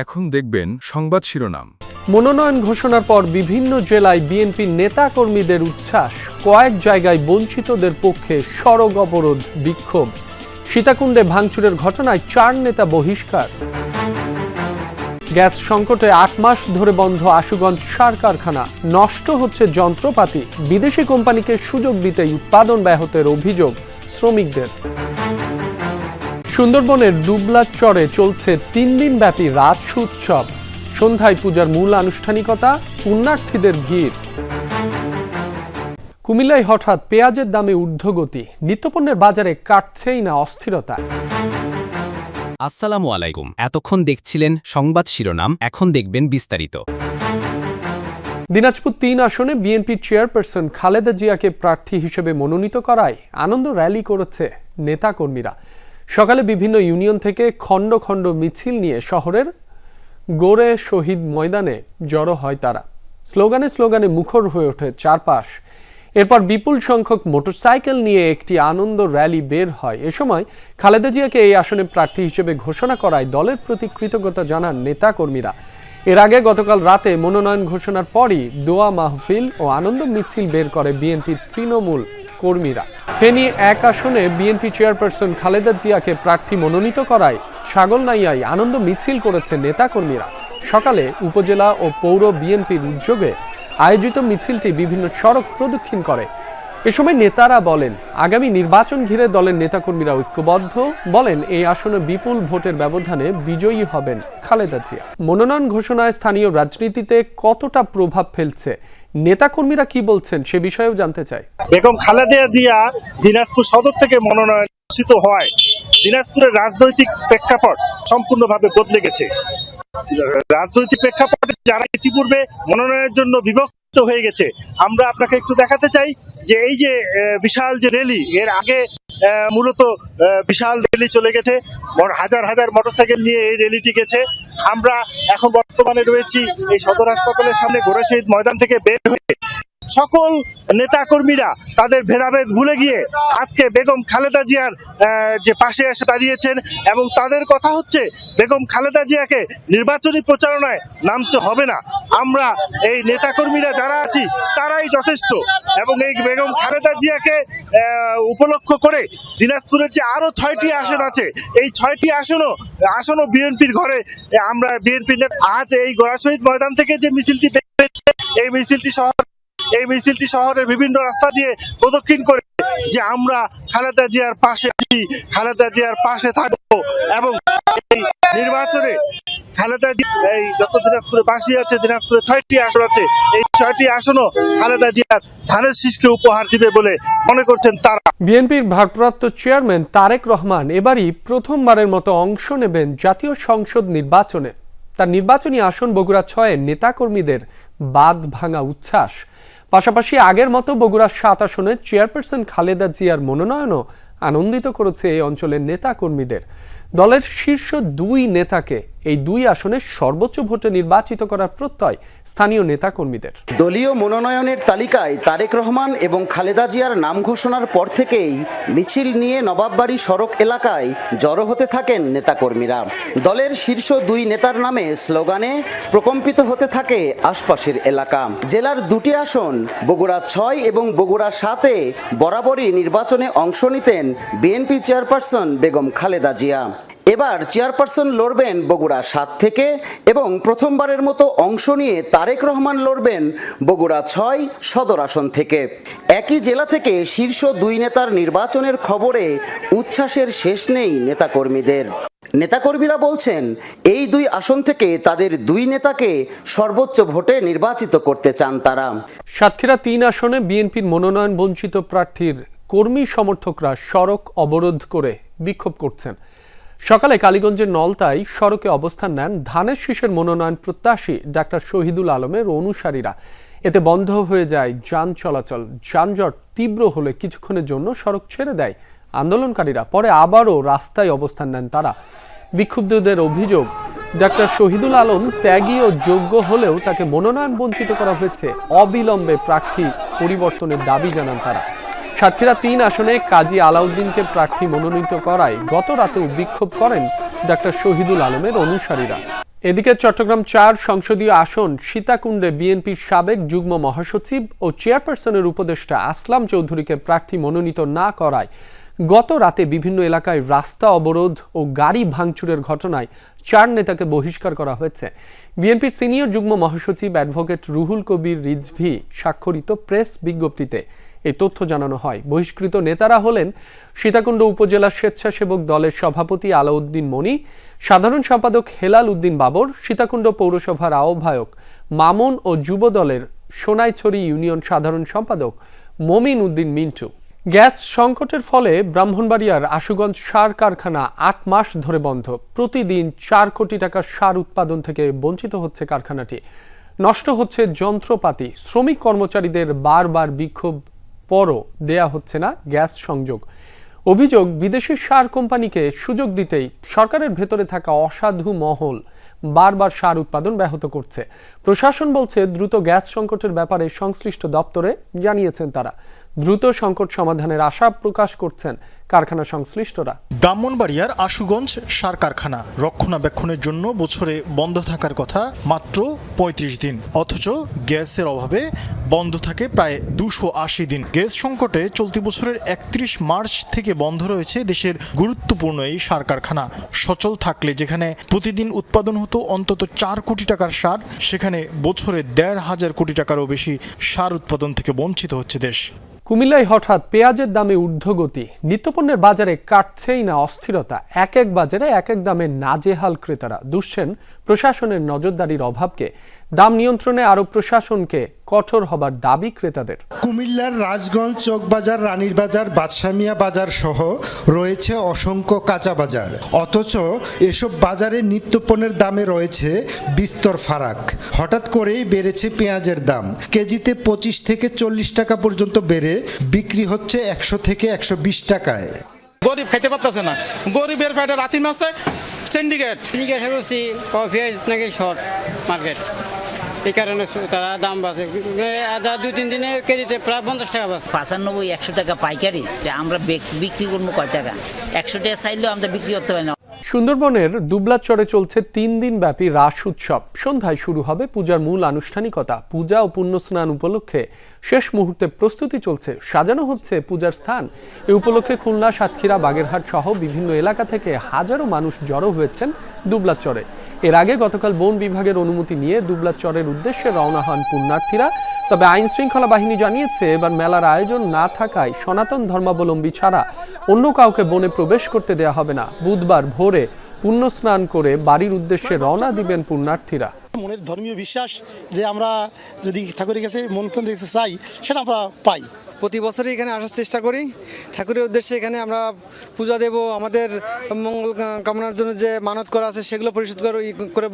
এখন দেখবেন সংবাদ শিরোনাম। মনোনয়ন ঘোষণার পর বিভিন্ন জেলায় বিএনপির নেতাকর্মীদের উচ্ছ্বাস। কয়েক জায়গায় বঞ্চিতদের পক্ষে সড়ক অবরোধ বিক্ষোভ। সীতাকুণ্ডে ভাঙচুরের ঘটনায় চার নেতা বহিষ্কার। গ্যাস সংকটে আট মাস ধরে বন্ধ আশুগঞ্জ সার কারখানা। নষ্ট হচ্ছে যন্ত্রপাতি। বিদেশি কোম্পানিকে সুযোগ দিতে উৎপাদন ব্যাহতের অভিযোগ শ্রমিকদের। সুন্দরবনের দুবলার চরে চলছে তিন দিন ব্যাপী রাজ উৎসব সন্ধ্যায় পূজার মূল আনুষ্ঠানিকতা পুণ্যার্থীদের ভিড়। কুমিল্লায় হঠাৎ পেঁয়াজের দামে ঊর্ধ্বগতি নিত্যপণ্যের বাজারে কাটছেই না অস্থিরতা। আসসালামু আলাইকুম। এতক্ষণ দেখছিলেন সংবাদ শিরোনাম এখন দেখবেন বিস্তারিত। দিনাজপুর তিন আসনে বিএনপির চেয়ারপারসন খালেদা জিয়াকে প্রার্থী হিসেবে মনোনীত করায় আনন্দ র্যালি করেছে নেতাকর্মীরা। সকালে বিভিন্ন ইউনিয়ন থেকে খণ্ড খণ্ড মিছিল নিয়ে শহরের গোরে শহীদ ময়দানে জড়ো হয় তারা। স্লোগানে স্লোগানে মুখর হয়ে ওঠে চারপাশ। এরপর বিপুল সংখ্যক মোটরসাইকেল নিয়ে একটি আনন্দ র্যালি বের হয়। এ সময় খালেদা জিয়াকে এই আসনে প্রার্থী হিসেবে ঘোষণা করায় দলের প্রতি কৃতজ্ঞতা জানান নেতাকর্মীরা। এর আগে গতকাল রাতে মনোনয়ন ঘোষণার পরই দোয়া মাহফিল ও আনন্দ মিছিল বের করে বিএনপির তৃণমূল কর্মীরা। ফেনী এক আসনে বিএনপি চেয়ারপারসন খালেদা জিয়াকে প্রার্থী মনোনীত করায় ছাগলনাইয়ায় আনন্দ মিছিল করেছে নেতাকর্মীরা। সকালে উপজেলা ও পৌর বিএনপির উদ্যোগে আয়োজিত মিছিলটি বিভিন্ন সড়ক প্রদক্ষিণ করে। এ সময় নেতারা বলেন, আগামী নির্বাচন ঘিরে দলের নেতাকর্মীরা ঐক্যবদ্ধ। বলেন, এই আসনে বিপুল ভোটের ব্যবধানে বিজয়ী হবেন খালেদা জিয়া। মনোনয়ন ঘোষণায় স্থানীয় রাজনীতিতে কতটা প্রভাব ফেলছে? নেতাকর্মীরা কি বলছেন সে বিষয়েও জানতে চাই। বেগম খালেদা জিয়া দিনাজপুর সদর থেকে মনোনয়ন ঘোষিত হয় দিনাজপুরের রাজনৈতিক প্রেক্ষাপট সম্পূর্ণভাবে বদলে গেছে। রাজনৈতিক প্রেক্ষাপটে যারা ইতিপূর্বে মনোনয়নের জন্য বিভক্ত হয়ে গেছে, আমরা আপনাকে একটু দেখাতে চাই। যে এই যে বিশাল যে রেলি, এর আগে মূলত বিশাল রেলি চলে গেছে। হাজার হাজার মোটরসাইকেল নিয়ে এই রেলিটি গেছে। আমরা এখন বর্তমানে রয়েছি এই সদর হাসপাতালের সামনে গোরা শহীদ ময়দান থেকে বের হয়ে সকল নেতাকর্মীরা তাদের ভেদাভেদ ভুলে গিয়ে আজকে বেগম খালেদা জিয়ার যে পাশে এসে দাঁড়িয়েছেন এবং তাদের কথা হচ্ছে বেগম খালেদা জিয়াকে নির্বাচনী প্রচারণায় নামতে হবে না। আমরা এই নেতাকর্মীরা যারা আছি, তারাই যথেষ্ট এবং এই বেগম খালেদা জিয়াকে উপলক্ষ করে দিনাজপুরের যে আরও ছয়টি আসন আছে, এই ছয়টি আসনও আসনও বিএনপির ঘরে আমরা বিএনপির আজ এই গোরা শহীদ ময়দান থেকে যে মিছিলটি এই মিছিলটি শহর এই মিছিলটি শহরের বিভিন্ন রাস্তা দিয়ে প্রদক্ষিণ করে যে আমরা খালেদা জিয়ার পাশে আছি, খালেদা জিয়ার পাশে থাকব এবং এই নির্বাচনে খালেদা এই যত দিনাজপুরে বাসী আছে দিনাজপুরে ছয়টি আসন আছে, এই ছয়টি আসনও খালেদা জিয়ার ধানের শীষকে উপহার দিবে বলে মনে করছেন তারা। বিএনপির ভারপ্রাপ্ত চেয়ারম্যান তারেক রহমান এবারই প্রথমবারের মতো অংশ নেবেন জাতীয় সংসদ নির্বাচনে। তার নির্বাচনী আসন বগুড়া ছয়ে নেতাকর্মীদের বাদ ভাঙা উচ্ছ্বাস। পাশাপাশি আগের মতো বগুড়া সাত আসনে চেয়ারপারসন খালেদা জিয়ার মনোনয়নও আনন্দিত করেছে এই অঞ্চলের নেতাকর্মীদের। দলের শীর্ষ দুই নেতাকে এই দুই আসনে সর্বোচ্চ ভোটে নির্বাচিত করার প্রত্যয় স্থানীয় নেতাকর্মীদের। দলীয় মনোনয়নের তালিকায় তারেক রহমান এবং খালেদা জিয়ার নাম ঘোষণার পর থেকেই মিছিল নিয়ে নবাববাড়ি সড়ক এলাকায় জড়ো হতে থাকেন নেতাকর্মীরা। দলের শীর্ষ দুই নেতার নামে স্লোগানে প্রকম্পিত হতে থাকে আশপাশের এলাকা। জেলার দুটি আসন, বগুড়া ছয় এবং বগুড়া সাতে বরাবরই নির্বাচনে অংশ নিতেন বিএনপি চেয়ারপারসন বেগম খালেদা জিয়া। এবার চেয়ারপারসন লড়বেন বগুড়া সাত থেকে এবং প্রথমবারের মতো অংশ নিয়ে তারেক রহমান লড়বেন বগুড়া ছয় সদর আসন থেকে। একই জেলা থেকে শীর্ষ দুই নেতার নির্বাচনের খবরে উচ্ছ্বাসের শেষ নেই নেতাকর্মীদের। নেতাকর্মীরা বলছেন, এই দুই আসন থেকে তাদের দুই নেতাকে সর্বোচ্চ ভোটে নির্বাচিত করতে চান তারা। সাতক্ষীরা তিন আসনে বিএনপির মনোনয়ন বঞ্চিত প্রার্থীর কর্মী সমর্থকরা সড়ক অবরোধ করে বিক্ষোভ করছেন। সকালে কালীগঞ্জের নলতায় সড়কে অবস্থান নেন ধানের শীষের মনোনয়ন প্রত্যাশী ডাক্তার শহীদুল আলমের অনুসারীরা। এতে বন্ধ হয়ে যায় যান চলাচল। যানজট তীব্র হলে কিছুক্ষণের জন্য সড়ক ছেড়ে দেয় আন্দোলনকারীরা। পরে আবারও রাস্তায় অবস্থান নেন তারা। বিক্ষুব্ধদের অভিযোগ, ডাক্তার শহীদুল আলম ত্যাগী ও যোগ্য হলেও তাকে মনোনয়ন বঞ্চিত করা হয়েছে। অবিলম্বে প্রার্থী পরিবর্তনের দাবি জানান তারা। সাতক্ষীরা তিন আসনে কাজী আলাউদ্দিনকে প্রার্থী মনোনীত করায় গত রাতেও বিক্ষোভ করেন ডাক্তার শহীদুল আলমের অনুসারীরা। এদিকে চট্টগ্রাম চার সংসদীয় আসন সীতাকুণ্ডে বিএনপির সাবেক যুগ্ম মহাসচিব ও চেয়ারপারসনের উপদেষ্টা আসলাম চৌধুরীকে প্রার্থী মনোনীত না করায় গত রাতে বিভিন্ন এলাকায় রাস্তা অবরোধ ও গাড়ি ভাঙচুরের ঘটনায় চার নেতাকে বহিষ্কার করা হয়েছে। বিএনপির সিনিয়র যুগ্ম মহাসচিব অ্যাডভোকেট রুহুল কবির রিজভি স্বাক্ষরিত প্রেস বিজ্ঞপ্তিতে এই তথ্য জানানো হয়। বহিষ্কৃত নেতারা হলেন সীতাকুণ্ড উপজেলা স্বেচ্ছাসেবক দলের সভাপতি আলাউদ্দিন মনি, সাধারণ সম্পাদক হেলাল উদ্দিন বাবর, সীতাকুণ্ড পৌরসভার আহ্বায়ক মামুন ও যুব দলের সোনাইছড়ি ইউনিয়ন সাধারণ সম্পাদক মমিন উদ্দিন মিন্টু। গ্যাস সংকটের ফলে ব্রাহ্মণবাড়িয়ার আশুগঞ্জ সার কারখানা আট মাস ধরে বন্ধ। প্রতিদিন চার কোটি টাকা সার উৎপাদন থেকে বঞ্চিত হচ্ছে কারখানাটি। নষ্ট হচ্ছে যন্ত্রপাতি। শ্রমিক কর্মচারীদের বারবার বিক্ষোভ পরও দেয়া হচ্ছে না গ্যাস সংযোগ। অভিযোগ বিদেশি সার কোম্পানিকে সুযোগ দিতেই সরকারের ভেতরে থাকা অসাধু মহল বারবার সার উৎপাদন ব্যাহত করছে। প্রশাসন বলছে, দ্রুত গ্যাস সংকটের ব্যাপারে সংশ্লিষ্ট দপ্তরে জানিয়েছেন তারা। দ্রুত সংকট সমাধানের আশা প্রকাশ করছেন কারখানা সংশ্লিষ্টরা। ব্রাহ্মণবাড়িয়ার আশুগঞ্জ সার কারখানা রক্ষণাবেক্ষণের জন্য বছরে বন্ধ থাকার কথা মাত্র ৩৫ দিন। অথচ গ্যাসের অভাবে বন্ধ থাকে প্রায় দুশো আশি দিন। গ্যাস সংকটে চলতি বছরের একত্রিশ মার্চ থেকে বন্ধ রয়েছে দেশের গুরুত্বপূর্ণ এই সার কারখানা। সচল থাকলে যেখানে প্রতিদিন উৎপাদন হতো অন্তত চার কোটি টাকার সার, সেখানে বছরে দেড় হাজার কোটি টাকারও বেশি সার উৎপাদন থেকে বঞ্চিত হচ্ছে দেশ। কুমিল্লায় হঠাৎ পেঁয়াজের দামে ঊর্ধ্বগতি। নিত্যপণ্যের বাজারে কাটছেই না অস্থিরতা। এক এক বাজারে এক এক দামে নাজেহাল ক্রেতারা। দুষছেন প্রশাসনের নজরদারির অভাবকে। দাম নিয়ন্ত্রণে আরও প্রশাসনকে কঠোর হবার দাবি ক্রেতাদের। কুমিল্লার রাজগঞ্জ চকবাজার রানীর বাজার বাদশামিয়া বাজার সহ রয়েছে অসংখ্য কাঁচা বাজার। অথচ এসব বাজারে নিত্যপণ্যের দামে রয়েছে বিস্তর ফারাক। হঠাৎ করেই বেড়েছে পেঁয়াজের দাম। কেজিতে পঁচিশ থেকে চল্লিশ টাকা পর্যন্ত বেড়ে বিক্রি হচ্ছে একশো থেকে একশো বিশ টাকায়। গরিব খাইতে পারতেছে না। গরিবের পেটে রাতি মাসে সিন্ডিকেট করছি পেঁয়াজ নাকি শর্ট মার্কেট এই কারণে তারা দাম বাড়ছে। যা দুই তিন দিনে কেজিতে প্রায় পঞ্চাশ টাকা বাড়ছে। পাঁচানব্বই একশো টাকা পাইকারি আমরা বিক্রি করব কয় টাকা? একশো টাকা চাইলেও আমরা বিক্রি করতে পারি না। সুন্দরবনের দুবলাচরে চলছে তিন দিন ব্যাপী রাস উৎসব। সন্ধ্যায় শুরু হবে পূজার মূল আনুষ্ঠানিকতা। পূজা ও পুণ্যস্নান উপলক্ষে শেষ মুহূর্তে প্রস্তুতি চলছে। সাজানো হচ্ছে পূজার স্থান। এ উপলক্ষে খুলনা সাতক্ষীরা বাগেরহাট সহ বিভিন্ন এলাকা থেকে হাজারো মানুষ জড়ো হয়েছেন দুবলাচরে এর আগে গতকাল বন বিভাগের অনুমতি নিয়ে দুবলাচরের উদ্দেশ্যে রওনা হন পুণ্যার্থীরা। তবে আইন শৃঙ্খলা বাহিনী জানিয়েছে, এবার মেলার আয়োজন না থাকায় সনাতন ধর্মাবলম্বী ছাড়া অন্য কাউকে বনে প্রবেশ করতে দেয়া হবে না। বুধবার ভোরে পুণ্য স্নান করে বাড়ির উদ্দেশ্যে রওনা দিবেন পুণ্যার্থীরা। মনের ধর্মীয় বিশ্বাস যে আমরা যদি ঠাকুরের কাছে মন্ত্রণ দিতে চাই, সেটা আমরা পাই। প্রতি বছরই এখানে আসার চেষ্টা করি। ঠাকুরের উদ্দেশ্যে এখানে আমরা পূজা দেব, আমাদের মঙ্গল কামনার জন্য যে মানত করা আছে সেগুলো পরিশোধ করে করে